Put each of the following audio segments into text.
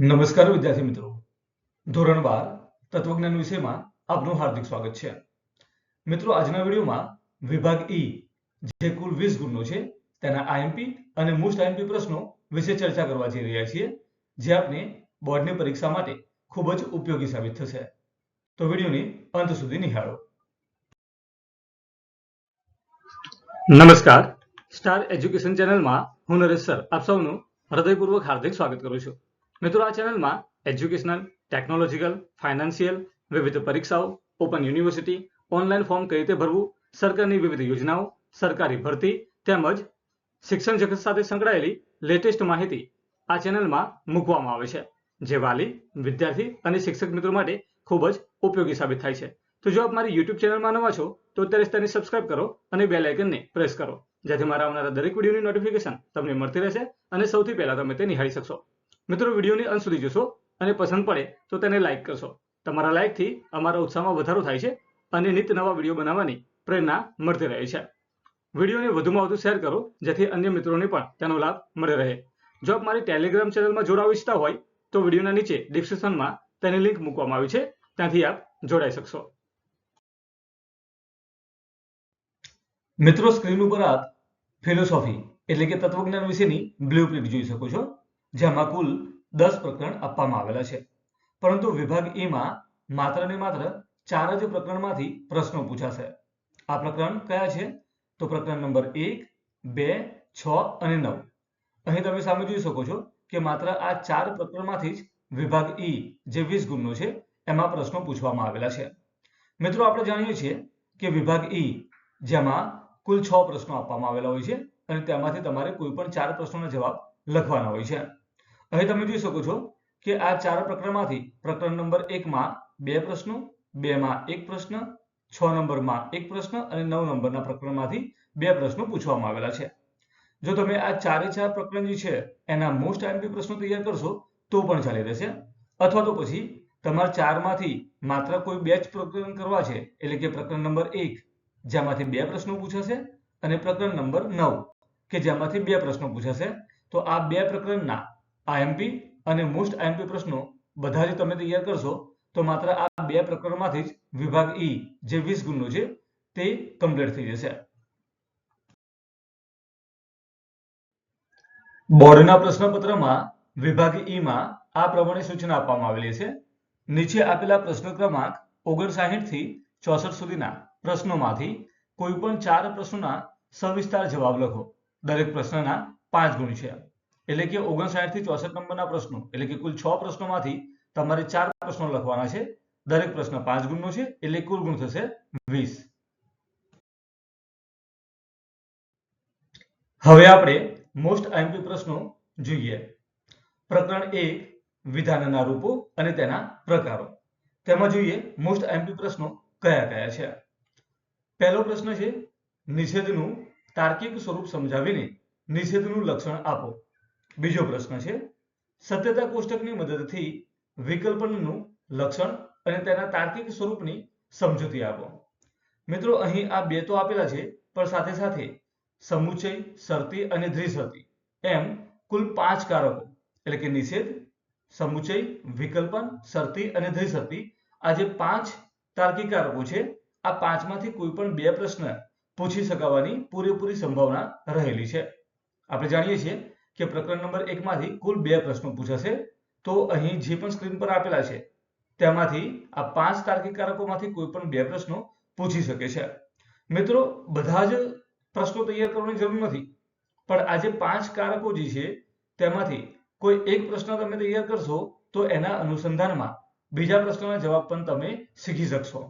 નમસ્કાર વિદ્યાર્થી મિત્રો. ધોરણ બાર, તત્વજ્ઞાન વિષયમાં આપનું હાર્દિક સ્વાગત છે. મિત્રો, આજના વિડીયોમાં વિભાગ ઈ જે કુલ વીસ ગુણનો છે, તેના આઈએમપી અને મોસ્ટ આઈએમપી પ્રશ્નો વિશે ચર્ચા કરવા જઈ રહ્યા છીએ, જે આપને બોર્ડની પરીક્ષા માટે ખૂબ જ ઉપયોગી સાબિત થશે. તો વિડીયોની અંત સુધી નિહાળો. નમસ્કાર. સ્ટાર એજ્યુકેશન ચેનલમાં હું નરેશ સર, આપ સૌનું હૃદયપૂર્વક હાર્દિક સ્વાગત કરું છું. મિત્રો, આ ચેનલમાં એજ્યુકેશનલ ટેકનોલોજીકલ ફાઇનાન્શિયલ વિવિધ પરીક્ષાઓ ઓપન યુનિવર્સિટી ઓનલાઈન ફોર્મ કઈ રીતે ભરવું, સરકારની વિવિધ યોજનાઓ, સરકારી ભરતી તેમજ શિક્ષણ જગત સાથે સંકળાયેલી લેટેસ્ટ માહિતી આ ચેનલમાં મૂકવામાં આવે છે, જે વાલી, વિદ્યાર્થી અને શિક્ષક મિત્રો માટે ખૂબ જ ઉપયોગી સાબિત થાય છે. તો જો આપ મારી યુટ્યુબ ચેનલમાં નવા છો, તો અત્યારે જ તેને સબસ્ક્રાઇબ કરો અને બે લાઇકનને પ્રેસ કરો, જેથી મારા આવનારા દરેક વિડીયોની નોટિફિકેશન તમને મળતી રહેશે અને સૌથી પહેલા તમે તે નિહાળી શકશો. મિત્રો, વિડીયોની અંત સુધી જોશો અને પસંદ પડે તો તેને લાઇક કરશો. તમારા લાઇકથી અમારા ઉત્સાહમાં વધારો થાય છે અને નિત્ય નવા વીડિયો બનાવવાની પ્રેરણા મળતી રહે છે. વિડીયોને વધુમાં વધુ શેર કરો, જેથી અન્ય મિત્રોને પણ તેનો લાભ મળી રહે. જો આપ મારી ટેલિગ્રામ ચેનલમાં જોડાવા ઈચ્છતા હોય, તો વિડીયોના નીચે ડિસ્ક્રિપ્શનમાં તેની લિંક મૂકવામાં આવી છે. ત્યાંથી આપ જોડાઈ શકશો. મિત્રો સ્ક્રીન ઉપર આપ ફિલોસોફી એટલે કે તત્વજ્ઞાન વિશેની બ્લુપ્રિન્ટ જોઈ શકો છો. જેમાં કુલ દસ પ્રકરણ આપવામાં આવેલા છે. પરંતુ વિભાગ એમાં માત્ર ને માત્ર ચાર જ પ્રકરણમાંથી પ્રશ્નો પૂછાશે. આ પ્રકરણ કયા છે? તો પ્રકરણ નંબર એક, બે, છ અને નવ. અહીં તમે સામે જોઈ શકો છો કે માત્ર આ ચાર પ્રકરણમાંથી જ વિભાગ ઈ જે વીસ ગુણનો છે, એમાં પ્રશ્નો પૂછવામાં આવેલા છે. મિત્રો, આપણે જાણીએ છીએ કે વિભાગ ઈ જેમાં કુલ છ પ્રશ્નો આપવામાં આવેલા હોય છે અને તેમાંથી તમારે કોઈ પણ ચાર પ્રશ્નોના જવાબ લખવાના હોય છે. અહીં તમે જોઈ શકો છો કે આ ચાર પ્રકરણમાંથી પ્રકરણ નંબર એકમાં બે પ્રશ્નો બે માં એક પ્રશ્ન, છ નંબરમાં એક પ્રશ્ન અને નવ નંબરના પ્રકરણમાંથી બે પ્રશ્નો પૂછવામાં આવેલા છે. જો તમે આ ચારે ચાર પ્રકરણ જે છે, એના મોસ્ટ આઈએમપી પ્રશ્નો તૈયાર કરશો, તો પણ ચાલી રહેશે. અથવા તો પછી તમારે ચારમાંથી માત્ર કોઈ બે જ પ્રકરણ કરવા છે, એટલે કે પ્રકરણ નંબર એક, જેમાંથી બે પ્રશ્નો પૂછાશે અને પ્રકરણ નંબર નવ, કે જેમાંથી બે પ્રશ્નો પૂછાશે, તો આ બે પ્રકરણના આઈએમપી અને મોસ્ટ આઈએમપી પ્રશ્નો બધા જ તમે તૈયાર કરશો, તો માત્ર આ બે પ્રકરણમાંથી જ વિભાગ ઈ જે વીસ ગુણનો છે, તે કમ્પ્લીટ થઈ જશે. બોર્ડના પ્રશ્નપત્રમાં વિભાગ ઈમાં માં આ પ્રમાણે સૂચના આપવામાં આવેલી છે. નીચે આપેલા પ્રશ્ન ક્રમાંક ઓગણસાહીઠથી ચોસઠ સુધીના પ્રશ્નોમાંથી કોઈ પણ ચાર પ્રશ્નોના સવિસ્તાર જવાબ લખો. દરેક પ્રશ્નના પાંચ ગુણ છે. એટલે કે ઓગણસાઠથી ચોસઠ નંબરના પ્રશ્નો, એટલે કે કુલ છ પ્રશ્નોમાંથી તમારે ચાર પ્રશ્નો લખવાના છે. દરેક પ્રશ્ન પાંચ ગુણનો છે, એટલે કુલ ગુણ થશે વીસ. હવે આપણે મોસ્ટ આઈએમપી પ્રશ્નો જોઈએ. પ્રકરણ એક, વિધાનના રૂપો અને તેના પ્રકારો. તેમાં જોઈએ મોસ્ટ આઈએમપી પ્રશ્નો કયા કયા છે? પહેલો પ્રશ્ન છે, નિષેધનું તાર્કિક સ્વરૂપ સમજાવીને નિષેધનું લક્ષણ આપો. બીજો પ્રશ્ન છે, સત્યતા કોષ્ટકની મદદથી વિકલ્પનનું લક્ષણ અને તેના તાર્કિક સ્વરૂપની સમજૂતી આપો. મિત્રો, અહીં આ બે તો આપેલા છે, પણ સાથે સાથે સમુચય, શરતી અને દ્વિશરતી. એમ કુલ પાંચ કારકો, એટલે કે નિષેધ, સમુચય, વિકલ્પન, શરતી અને દ્વિશરતી. આ જે પાંચ તાર્કિક કારકો છે, આ પાંચમાંથી કોઈ પણ બે પ્રશ્ન પૂછી શકાવાની પૂરેપૂરી સંભાવના રહેલી છે. આપણે જાણીએ છીએ કે પ્રકરણ નંબર એકમાંથી કુલ બે પ્રશ્નો પૂછાશે. તો અહીં જે પણ સ્ક્રીન પર આપેલા છે, તેમાંથી આ પાંચ તાર્કિક કારકોમાંથી કોઈ પણ બે પ્રશ્નો પૂછી શકે છે. મિત્રો, બધા જ પ્રશ્નો તૈયાર કરવાની જરૂર નથી. પણ આ જે પાંચ કારકો જે છે, તેમાંથી કોઈ એક પ્રશ્ન તમે તૈયાર કરશો, તો એના અનુસંધાનમાં બીજા પ્રશ્નના જવાબ પણ તમે શીખી શકશો.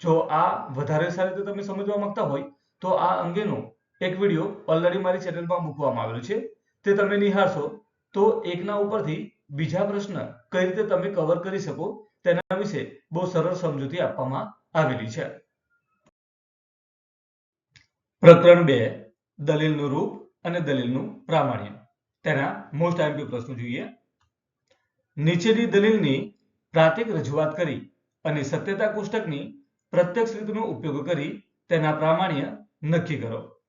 જો આ વધારે સારી રીતે તમે સમજવા માંગતા હોય, તો આ અંગેનો એક વીડિયો ઓલરેડી મારી ચેનલમાં મૂકવામાં આવેલો છે. તે તમે નિહાળશો. તો એકના ઉપરથી બીજા પ્રશ્ન કઈ રીતે તમે કવર કરી શકો તેના વિશે બહુ સરળ સમજૂતી આપવામાં આવેલી છે. પ્રકરણ બે, દલીલનું રૂપ અને દલીલનું પ્રામાણ્ય. તેના મોસ્ટ આઈમ્પી પ્રશ્નો જોઈએ. નીચેની દલીલની પ્રાતિક રજૂઆત કરી અને સત્યતા કોષ્ટકની પ્રત્યક્ષ રીતનો ઉપયોગ કરી તેના પ્રામાણ્ય નક્કી કરો.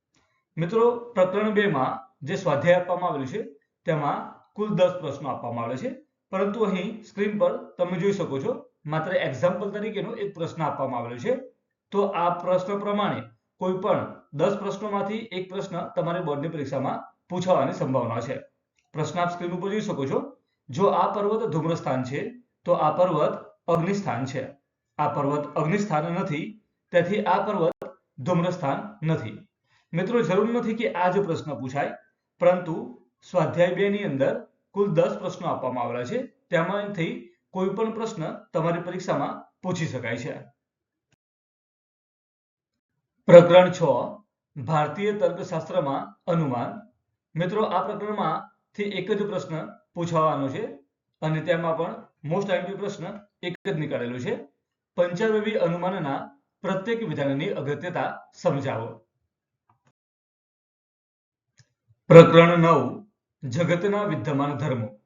મિત્રો, પ્રકરણ બે માં જે સ્વાધ્યાય આપવામાં આવેલું છે, તેમાં કુલ દસ પ્રશ્નો આપવામાં આવેલા છે. પરંતુ અહીં સ્ક્રીન પર તમે જોઈ શકો છો, માત્ર એક્ઝામ્પલ તરીકેનો એક પ્રશ્ન આપવામાં આવેલો છે. તો આ પ્રશ્ન પ્રમાણે કોઈ પણ દસ પ્રશ્નોમાંથી એક પ્રશ્ન તમારે બોર્ડની પરીક્ષામાં પૂછાવાની સંભાવના છે. પ્રશ્ન આપ સ્ક્રીન ઉપર જોઈ શકો છો. જો આ પર્વત ધૂમ્રસ્થાન છે, તો આ પર્વત અગ્નિસ્થાન છે. આ પર્વત અગ્નિસ્થાન નથી, તેથી આ પર્વત ધૂમ્રસ્થાન નથી. મિત્રો, જરૂર નથી કે આ જ પ્રશ્ન પૂછાય. પરંતુ સ્વાધ્યાય બે ની અંદર કુલ દસ પ્રશ્નો આપવામાં આવેલા છે. તેમાંથી કોઈ પણ પ્રશ્ન તમારી પરીક્ષામાં પૂછી શકાય છે. પ્રકરણ છ, ભારતીય તર્કશાસ્ત્રમાં અનુમાન. મિત્રો, આ પ્રકરણમાંથી એક જ પ્રશ્ન પૂછવાનો છે અને તેમાં પણ મોસ્ટ આઈમ્પી પ્રશ્ન એક જ નીકળેલો છે. પંચાવમી અનુમાનના પ્રત્યેક વિધાનની અગત્યતા સમજાવો. પ્રકરણ નવ, જગતના વિદ્યમાન ધર્મો.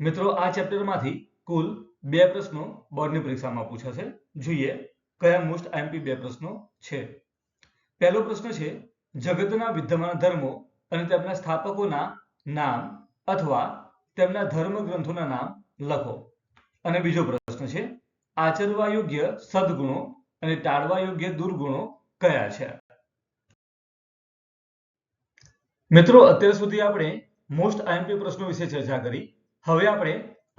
મિત્રો, આ ચેપ્ટરમાંથી કુલ બે પ્રશ્નો બોર્ડની પરીક્ષામાં પૂછાશે. જોઈએ કયા મોસ્ટ આઈએમપી બે પ્રશ્નો છે. પહેલો પ્રશ્ન છે, જગતના વિદ્યમાન ધર્મો અને તેમના સ્થાપકોના નામ અથવા તેમના ધર્મ ગ્રંથોના નામ લખો. અને બીજો પ્રશ્ન છે, આચરવા યોગ્ય સદગુણો અને ટાળવા યોગ્ય દુર્ગુણો કયા છે? મિત્રો, અત્યાર સુધી આપણે મોસ્ટ આઈએમપી પ્રશ્નો વિશે ચર્ચા કરી. હવે આપણે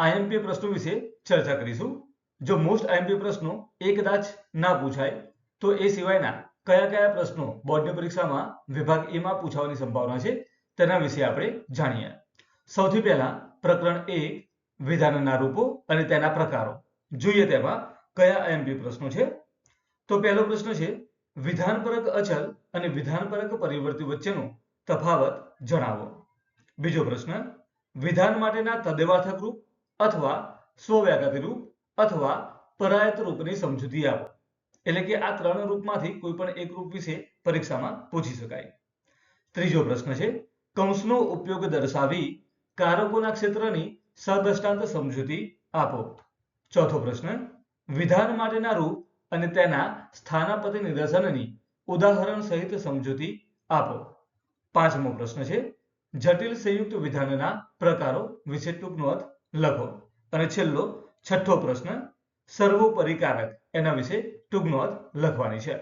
આઈએમપી પ્રશ્નો વિશે ચર્ચા કરીશું. જો મોસ્ટ આઈએમપી પ્રશ્નો એ કદાચ ના પૂછાય, તો એ સિવાયના કયા કયા પ્રશ્નો બોર્ડની પરીક્ષામાં વિભાગ એમાં પૂછાવાની સંભાવના છે, તેના વિશે આપણે જાણીએ. સૌથી પહેલા પ્રકરણ એક વિધાનના રૂપો અને તેના પ્રકારો. જોઈએ તેમાં કયા આઈએમપી પ્રશ્નો છે. તો પહેલો પ્રશ્ન છે, વિધાનપરક અચલ અને વિધાનપરક પરિવર્તિત વચ્ચેનો તફાવત જણાવો. બીજો પ્રશ્ન, વિધાન માટેના તદેવાર્થક રૂપ અથવા સ્વવ્યાઘાતી રૂપ અથવા પરાયત રૂપની સમજૂતી આપો. એટલે કે આ ત્રણ રૂપમાંથી કોઈ પણ એક રૂપ વિશે પરીક્ષામાં પૂછી શકાય. ત્રીજો પ્રશ્ન છે, કૌંસનો ઉપયોગ દર્શાવી કારકોના ક્ષેત્રની સદ્રષ્ટાંત સમજૂતી આપો. ચોથો પ્રશ્ન, વિધાન માટેના રૂપ અને તેના સ્થાનાપતિ નિદર્શનની ઉદાહરણ સહિત સમજૂતી આપો. પાંચમો પ્રશ્ન છે. જટિલ સંયુક્ત વિધાનના પ્રકારો વિશે ટૂંક નોંધ લખો. અને છેલ્લો, છઠ્ઠો પ્રશ્ન, સર્વોપરિકારક એના વિશે ટૂંક નોંધ લખવાની છે.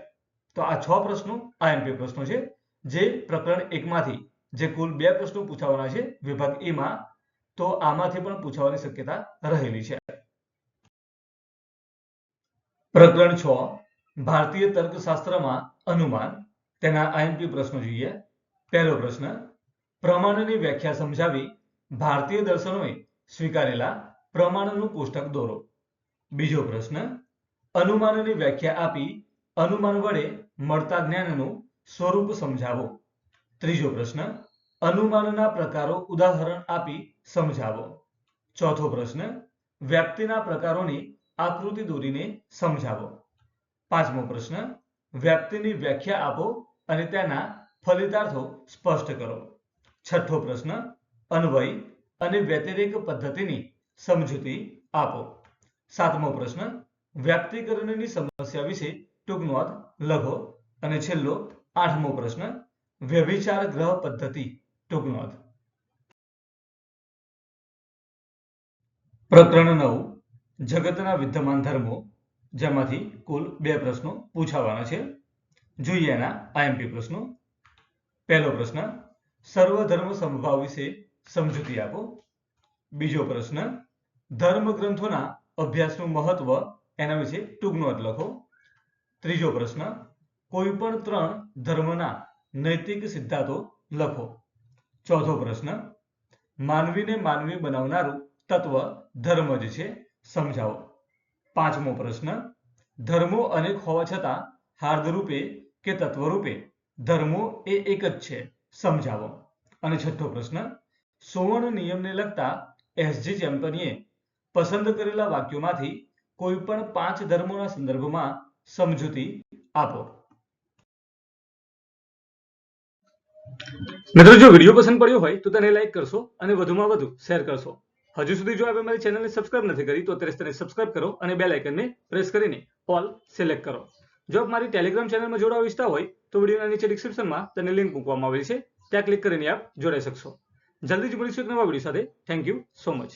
તો આ છ પ્રશ્નો આઈએમપી પ્રશ્નો છે. જે પ્રકરણ એકમાંથી, જે કુલ બે પ્રશ્નો પૂછાવાના છે, વિભાગ એમાં, તો આમાંથી પણ પૂછાવાની શક્યતા રહેલી છે. પ્રકરણ છ, ભારતીય તર્કશાસ્ત્રમાં અનુમાન, તેના આઈએમપી પ્રશ્નો જોઈએ. પહેલો પ્રશ્ન, પ્રમાણની વ્યાખ્યા સમજાવી ભારતીય દર્શનોએ સ્વીકારેલા પ્રમાણનું કોષ્ટક દોરો. બીજો પ્રશ્ન, અનુમાનની વ્યાખ્યા આપી અનુમાન વડે મળતા જ્ઞાનનું સ્વરૂપ સમજાવો. ત્રીજો પ્રશ્ન, અનુમાનના પ્રકારો ઉદાહરણ આપી સમજાવો. ચોથો પ્રશ્ન, વ્યક્તિના પ્રકારોની આકૃતિ દોરીને સમજાવો. પાંચમો પ્રશ્ન, વ્યક્તિની વ્યાખ્યા આપો અને તેના ફલિતાર્થો સ્પષ્ટ કરો. છઠ્ઠો પ્રશ્ન, અન્વય અને વ્યતિરેક પદ્ધતિની સમજૂતી આપો. સાતમો પ્રશ્ન, વ્યક્તિકરણની સમસ્યા વિશે ટૂંક નોંધ લખો. અને છેલ્લો, આઠમો પ્રશ્ન વ્યભિચાર ગ્રહ પદ્ધતિ ટૂંક નોંધ પ્રકરણ નવ, જગતના વિદ્યમાન ધર્મો, જેમાંથી કુલ બે પ્રશ્નો પૂછાવાના છે. જોઈએ એના આઈએમપી પ્રશ્નો. પહેલો પ્રશ્ન સર્વધર્મ સમભાવ વિશે સમજૂતી આપો. બીજો પ્રશ્ન, ધર્મ ગ્રંથોના અભ્યાસનું મહત્વ એના વિશે ટૂંક નોંધ લખો. ત્રીજો પ્રશ્ન, કોઈ પણ ત્રણ ધર્મના નૈતિક સિદ્ધાંતો લખો. ચોથો પ્રશ્ન, માનવીને માનવી બનાવનારું તત્વ ધર્મ જ છે, સમજાવો. પાંચમો પ્રશ્ન, ધર્મો અનેક હોવા છતાં હાર્દરૂપે કે તત્વરૂપે ધર્મો એ એક જ છે. સમજાવો. અને છઠ્ઠો પ્રશ્ન, સુવર્ણ નિયમને લગતા એસજી ચેમ્પનીએ પસંદ કરેલા વાક્યોમાંથી કોઈ પણ પાંચ ધર્મોના સંદર્ભમાં સમજૂતી આપો. મિત્રો, જો વીડિયો પસંદ પડ્યો હોય તો તેને લાઈક કરશો અને વધુમાં વધુ શેર કરશો. હજુ સુધી જો આપે મારી ચેનલને સબસ્ક્રાઇબ નથી કરી તો અત્યારે તેને સબસ્ક્રાઇબ કરો અને બે લાઇકનને પ્રેસ કરીને ઓલ સિલેક્ટ કરો. જો આપ મારી ટેલિગ્રામ ચેનલમાં જોડાવા ઈચ્છતા હોય તો વિડીયોના નીચે ડિસ્ક્રિપ્શનમાં તેને લિંક મૂકવામાં આવેલી છે. ત્યાં ક્લિક કરીને આપ જોડાઈ શકશો. જલ્દી જ મળીશું એક નવા વીડિયો સાથે. Thank you so much